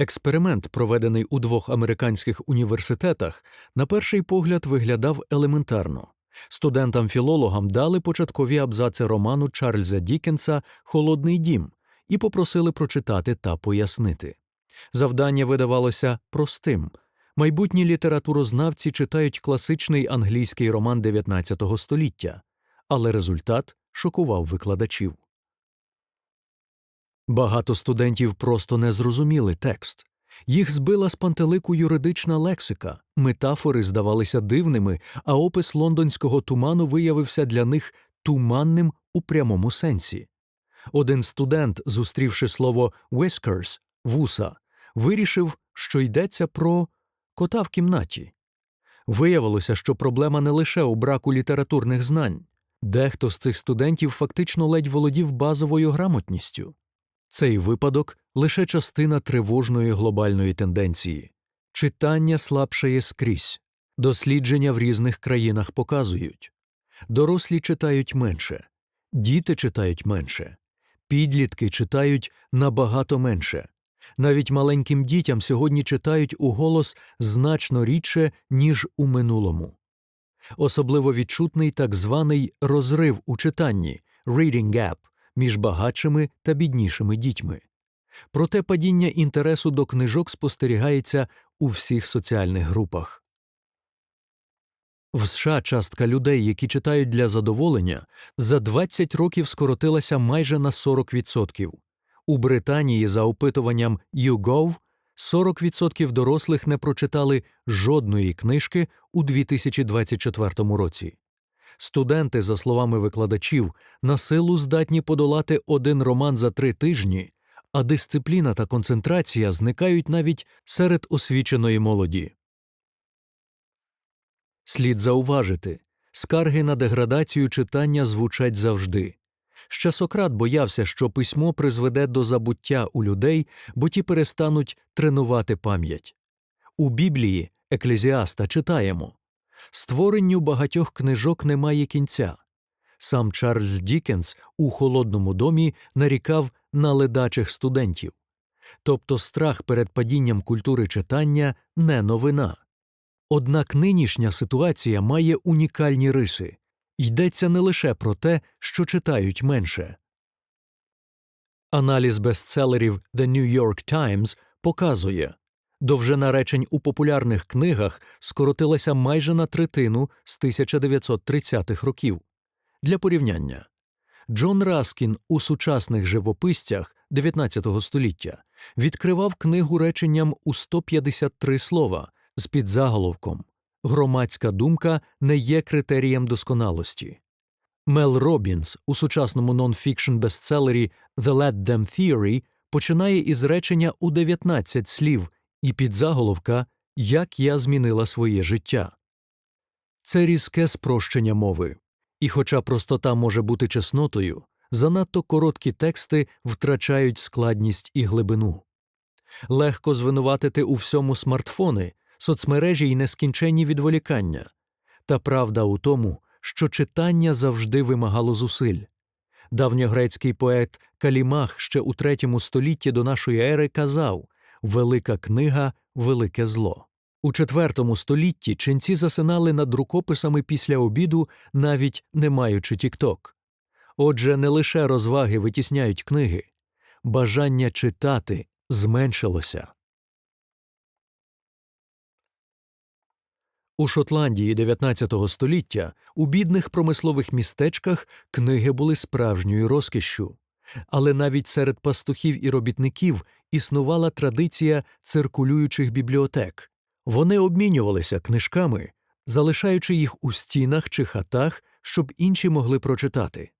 Експеримент, проведений у двох американських університетах, на перший погляд виглядав елементарно. Студентам-філологам дали початкові абзаци роману Чарльза Дікенса Холодний дім і попросили прочитати та пояснити. Завдання видавалося простим. Майбутні літературознавці читають класичний англійський роман 19 століття, але результат шокував викладачів. Багато студентів просто не зрозуміли текст. Їх збила з пантелику юридична лексика, метафори здавалися дивними, а опис лондонського туману виявився для них туманним у прямому сенсі. Один студент, зустрівши слово «whiskers» – вуса, вирішив, що йдеться про кота в кімнаті. Виявилося, що проблема не лише у браку літературних знань. Дехто з цих студентів фактично ледь володів базовою грамотністю. Цей випадок лише частина тривожної глобальної тенденції. Читання слабшає скрізь. Дослідження в різних країнах показують. Дорослі читають менше, діти читають менше, підлітки читають набагато менше. Навіть маленьким дітям сьогодні читають у голос значно рідше, ніж у минулому. Особливо відчутний так званий розрив у читанні reading gap між багатшими та біднішими дітьми. Проте падіння інтересу до книжок спостерігається у всіх соціальних групах. В США частка людей, які читають для задоволення, за 20 років скоротилася майже на 40%. У Британії, за опитуванням YouGov, 40% дорослих не прочитали жодної книжки у 2024 році. Студенти, за словами викладачів, на силу здатні подолати один роман за три тижні, а дисципліна та концентрація зникають навіть серед освіченої молоді. Слід зауважити, скарги на деградацію читання звучать завжди. Ще Сократ боявся, що письмо призведе до забуття у людей, бо ті перестануть тренувати пам'ять. У Біблії Еклезіаста читаємо Створенню багатьох книжок немає кінця. Сам Чарльз Дікенс у холодному домі нарікав на ледачих студентів. Тобто страх перед падінням культури читання не новина. Однак нинішня ситуація має унікальні риси йдеться не лише про те, що читають менше. Аналіз бестселерів The New York Times показує довжина речень у популярних книгах скоротилася майже на третину з 1930-х років. Для порівняння Джон Раскін у сучасних живописцях 19 століття відкривав книгу реченням у 153 слова з підзаголовком Громадська думка не є критерієм досконалості. Мел Робінс у сучасному нонфікшн бестселері The Let Them Theory починає із речення у 19 слів і підзаголовка Як я змінила своє життя. Це різке спрощення мови. І, хоча простота може бути чеснотою, занадто короткі тексти втрачають складність і глибину. Легко звинуватити у всьому смартфони, соцмережі й нескінченні відволікання. Та правда у тому, що читання завжди вимагало зусиль. Давньогрецький поет Калімах ще у третьому столітті до нашої ери казав Велика книга велике зло. У IV столітті ченці засинали над рукописами після обіду, навіть не маючи тікток. Отже, не лише розваги витісняють книги, бажання читати зменшилося. У Шотландії 19 століття у бідних промислових містечках книги були справжньою розкішшю. Але навіть серед пастухів і робітників існувала традиція циркулюючих бібліотек. Вони обмінювалися книжками, залишаючи їх у стінах чи хатах, щоб інші могли прочитати.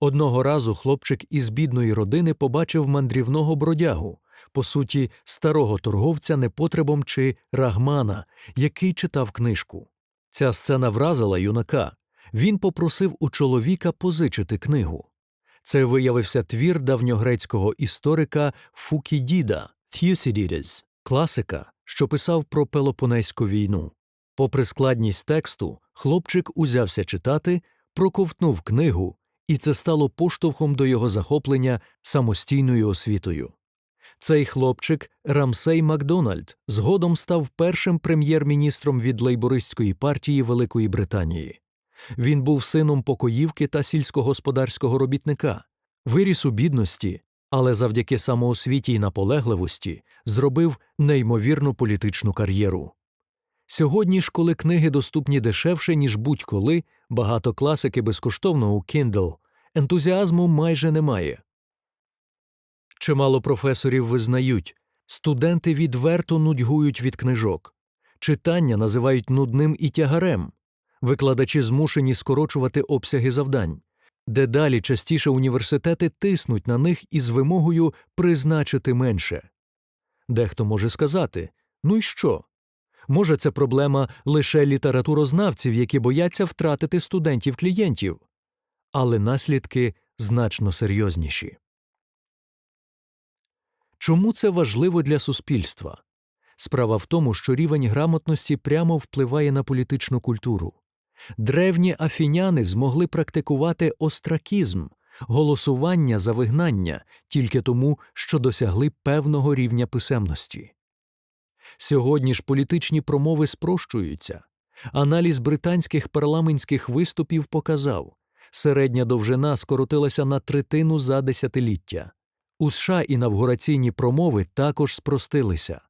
Одного разу хлопчик із бідної родини побачив мандрівного бродягу, по суті, старого торговця непотребом чи рагмана, який читав книжку. Ця сцена вразила юнака. Він попросив у чоловіка позичити книгу. Це виявився твір давньогрецького історика Фукідіда Thucydides, класика, що писав про Пелопонезьку війну. Попри складність тексту, хлопчик узявся читати, проковтнув книгу, і це стало поштовхом до його захоплення самостійною освітою. Цей хлопчик Рамсей Макдональд згодом став першим прем'єр-міністром від лейбористської партії Великої Британії. Він був сином покоївки та сільськогосподарського робітника, виріс у бідності, але завдяки самоосвіті й наполегливості зробив неймовірну політичну кар'єру. Сьогодні ж, коли книги доступні дешевше, ніж будь-коли, багато класики безкоштовно у Kindle, ентузіазму майже немає. Чимало професорів визнають, студенти відверто нудьгують від книжок, читання називають нудним і тягарем, викладачі змушені скорочувати обсяги завдань. Дедалі частіше університети тиснуть на них із вимогою призначити менше. Дехто може сказати ну й що? Може, це проблема лише літературознавців, які бояться втратити студентів клієнтів, але наслідки значно серйозніші. Чому це важливо для суспільства? Справа в тому, що рівень грамотності прямо впливає на політичну культуру. Древні афіняни змогли практикувати остракізм, голосування за вигнання тільки тому, що досягли певного рівня писемності. Сьогодні ж політичні промови спрощуються. Аналіз британських парламентських виступів показав, середня довжина скоротилася на третину за десятиліття. У США інавгураційні промови також спростилися.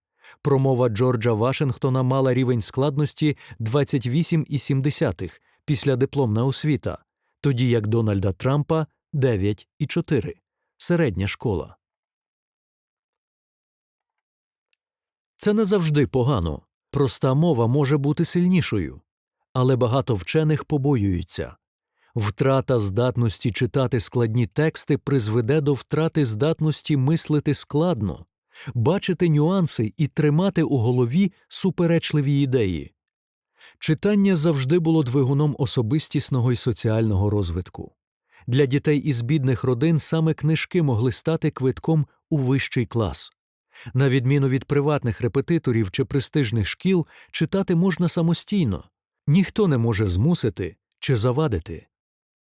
Промова Джорджа Вашингтона мала рівень складності 28,7 після дипломна освіта, тоді як Дональда Трампа 9,4 середня школа. Це не завжди погано. Проста мова може бути сильнішою, але багато вчених побоюються. Втрата здатності читати складні тексти призведе до втрати здатності мислити складно, бачити нюанси і тримати у голові суперечливі ідеї. Читання завжди було двигуном особистісного і соціального розвитку. Для дітей із бідних родин саме книжки могли стати квитком у вищий клас. На відміну від приватних репетиторів чи престижних шкіл, читати можна самостійно, ніхто не може змусити чи завадити.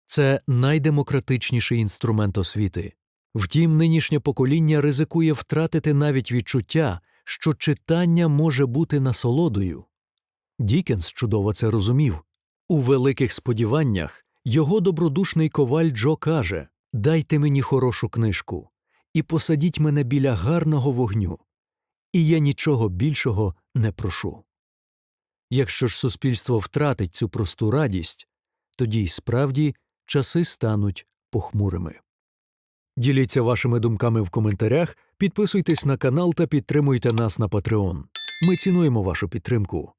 Це найдемократичніший інструмент освіти. Втім, нинішнє покоління ризикує втратити навіть відчуття, що читання може бути насолодою. Дікенс чудово це розумів. У великих сподіваннях його добродушний коваль Джо каже Дайте мені хорошу книжку і посадіть мене біля гарного вогню, і я нічого більшого не прошу. Якщо ж суспільство втратить цю просту радість, тоді й справді часи стануть похмурими. Діліться вашими думками в коментарях, підписуйтесь на канал та підтримуйте нас на Patreon. Ми цінуємо вашу підтримку.